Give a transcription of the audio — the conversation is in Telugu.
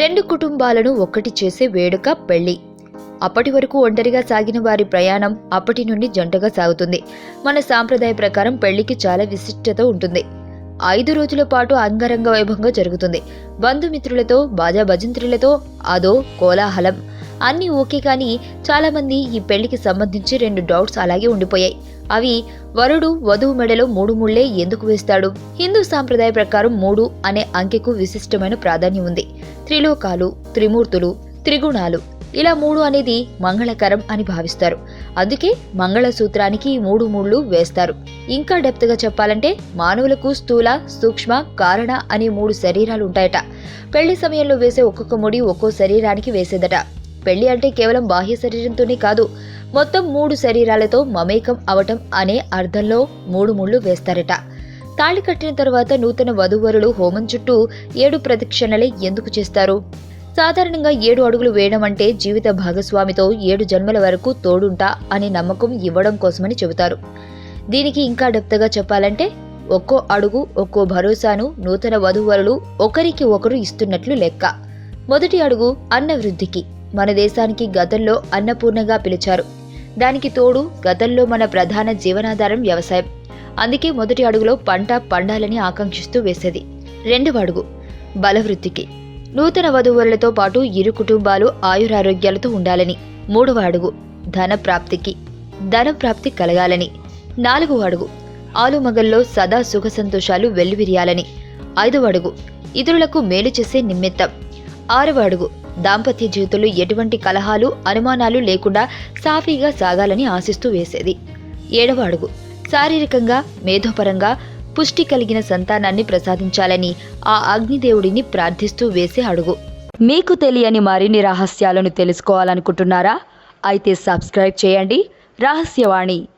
రెండు కుటుంబాలను ఒక్కటి చేసే వేడుక పెళ్ళి. అప్పటి వరకు ఒంటరిగా సాగిన వారి ప్రయాణం అప్పటి నుండి జంటగా సాగుతుంది. మన సాంప్రదాయ ప్రకారం పెళ్ళికి చాలా విశిష్టత ఉంటుంది. ఐదు రోజుల పాటు అంగరంగ వైభవంగా జరుగుతుంది. బంధుమిత్రులతో బాజా భజంత్రులతో అదో కోలాహలం. అన్నీ ఓకే కానీ చాలామంది ఈ పెళ్ళికి సంబంధించి రెండు డౌట్స్ అలాగే ఉండిపోయాయి. అవి వరుడు వధువు మెడలో మూడు ముళ్ళే ఎందుకు వేస్తాడు? హిందూ సాంప్రదాయ ప్రకారం మూడు అనే అంకెకు విశిష్టమైన ప్రాధాన్యం ఉంది. త్రిలోకాలు త్రిమూర్తులు త్రిగుణాలు. ఇలా మూడు అనేది మంగళకరం అని భావిస్తారు. అందుకే మంగళసూత్రానికి మూడు మూళ్ళు వేస్తారు. ఇంకా డెప్త్గా చెప్పాలంటే మానవులకు స్థూల సూక్ష్మ కారణ అనే మూడు శరీరాలు ఉంటాయట. పెళ్ళి సమయంలో వేసే ఒక్కొక్క ముడి ఒక్కో శరీరానికి వేసేదట. పెళ్ళి అంటే కేవలం బాహ్య శరీరంతోనే కాదు మొత్తం మూడు శరీరాలతో మమేకం అవటం అనే అర్థంలో మూడు ముళ్ళు వేస్తారట. తాళి కట్టిన తర్వాత నూతన వధువరులు హోమం చుట్టూ ఏడు ప్రదక్షిణలే ఎందుకు చేస్తారు? సాధారణంగా ఏడు అడుగులు వేయడం అంటే జీవిత భాగస్వామితో ఏడు జన్మల వరకు తోడుంటా అనే నమ్మకం ఇవ్వడం కోసమని చెబుతారు. దీనికి ఇంకా డెప్తగా చెప్పాలంటే ఒక్కో అడుగు ఒక్కో భరోసాను నూతన వధువరులు ఒకరికి ఒకరు ఇస్తున్నట్లు లెక్క. మొదటి అడుగు అన్న వృద్ధికి మన దేశానికి గతంలో అన్నపూర్ణగా పిలిచారు. దానికి తోడు గతంలో మన ప్రధాన జీవనాధారం వ్యవసాయం. అందుకే మొదటి అడుగులో పంట పండాలని ఆకాంక్షిస్తూ వేసేది. రెండవ అడుగు బలవృద్ధికి. నూతన వధువులతో పాటు ఇరు కుటుంబాలు ఆయురారోగ్యాలతో ఉండాలని. మూడవ అడుగు ధన ప్రాప్తికి ధన ప్రాప్తి కలగాలని. నాలుగవ అడుగు ఆలుమగల్లో సదా సుఖ సంతోషాలు వెల్లువిరియాలని. ఐదవ అడుగు ఇతరులకు మేలు చేసే నిమిత్తం. ఆరవ అడుగు దాంపత్య జీవితంలో ఎటువంటి కలహాలు అనుమానాలు లేకుండా సాఫీగా సాగాలని ఆశిస్తూ వేసేది. ఏడవ అడుగు. శారీరకంగా మేధోపరంగా పుష్టి కలిగిన సంతానాన్ని ప్రసాదించాలని ఆ అగ్నిదేవుడిని ప్రార్థిస్తూ వేసే అడుగు. మీకు తెలియని మరిన్ని రహస్యాలను తెలుసుకోవాలనుకుంటున్నారా? అయితే సబ్స్క్రైబ్ చేయండి. రహస్యవాణి.